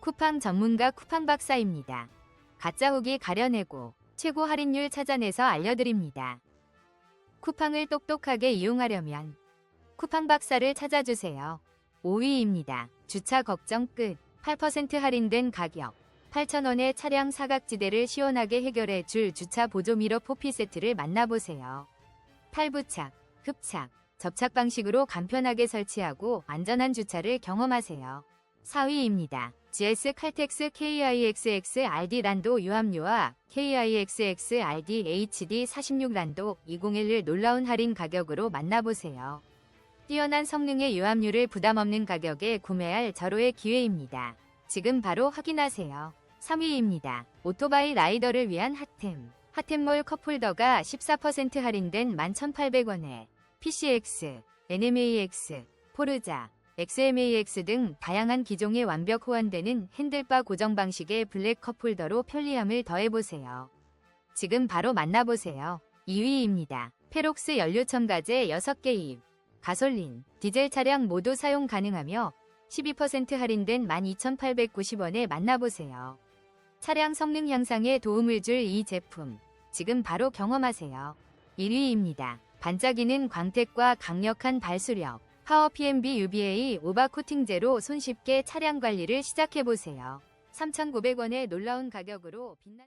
쿠팡 전문가 쿠팡 박사입니다. 가짜 후기 가려내고 최고 할인율 찾아내서 알려드립니다. 쿠팡을 똑똑하게 이용하려면 쿠팡 박사를 찾아주세요. 5위입니다. 주차 걱정 끝. 8% 할인된 가격. 8,000원의 차량 사각지대를 시원하게 해결해 줄 주차 보조 미러 포피 세트를 만나보세요. 탈부착, 흡착, 접착 방식으로 간편하게 설치하고 안전한 주차를 경험하세요. 4위입니다. GS 칼텍스 KIXX RD 란도 유압류와 KIXX RD HD 46 란도 2011 놀라운 할인 가격으로 만나보세요. 뛰어난 성능의 유압류를 부담 없는 가격에 구매할 절호의 기회입니다. 지금 바로 확인하세요. 3위입니다. 오토바이 라이더를 위한 핫템. 핫템몰 컵홀더가 14% 할인된 11,800원에 PCX, NMAX, 포르자, XMAX 등 다양한 기종의 완벽 호환되는 핸들바 고정 방식의 블랙 컵홀더로 편리함을 더해보세요. 지금 바로 만나보세요. 2위입니다. 페록스 연료 첨가제 6개 입. 가솔린, 디젤 차량 모두 사용 가능하며 12% 할인된 12,890원에 만나보세요. 차량 성능 향상에 도움을 줄 이 제품. 지금 바로 경험하세요. 1위입니다. 반짝이는 광택과 강력한 발수력. 파워 PMB UVA 오바 코팅제로 손쉽게 차량 관리를 시작해보세요. 3,900원의 놀라운 가격으로 빛나